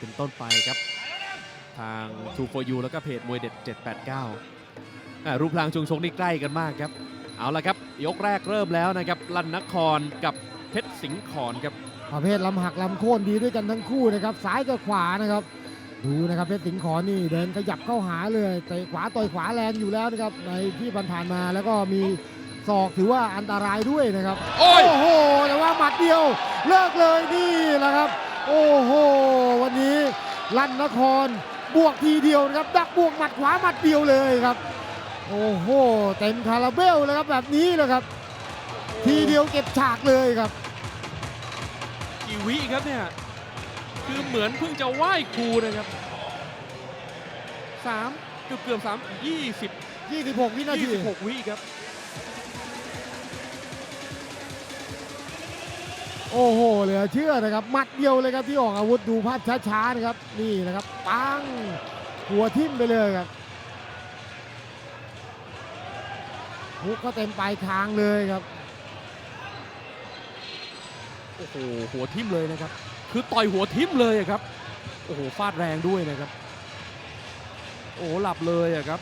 เป็นต้นไปครับ ทาง True for You แล้วก็เพจมวยเด็ด 789อ่ารูปร่างช่วงชกนี่ใกล้กันมากครับ เอาละครับ ยกแรกเริ่มแล้วนะครับ ลันนครกับเพชรสิงห์ขอนครับ ประเภทลำหักลำโค่นดีด้วยกันทั้งคู่นะครับ ซ้ายกับขวานะครับ ดูนะครับเพชรสิงห์ขอนี่เดินขยับเข้าหาเลยเตะขวาต่อยขวาแรงอยู่แล้วนะครับ ในที่ผ่านๆมาแล้วก็มีศอกถือว่าอันตรายด้วยนะครับ โอ้ยโหแต่ว่าหมัดเดียวเลิกเลยนี่แหละครับ โอ้โห วันนี้ลั่นนครบวกทีเดียวนะครับดักบวกหมัดขวาหมัดเดียวเลยครับ โอ้โหเต็มคาราเบลเลยครับแบบนี้เลยครับ ทีเดียวเก็บฉากเลยครับกี่วิครับเนี่ยคือเหมือนเพิ่งจะไหว้ครูนะครับสามเกือบเกือบสามยี่สิบ26 วินาทียี่สิบหกวิครับ โอ้โหเหลือเชื่อนะครับหมัดเดียวเลยครับที่ออกอาวุธดูภาพช้าๆนะครับนี่นะครับปังหัวทิ่มไปเลยครับฮุกก็เต็มปลายคางเลยครับโอ้โหหัวทิ่มเลยนะครับ คือต่อยหัวทิ่มเลยครับโอ้โหฟาดแรงด้วยนะครับ โอ้โหหลับเลยอะครับ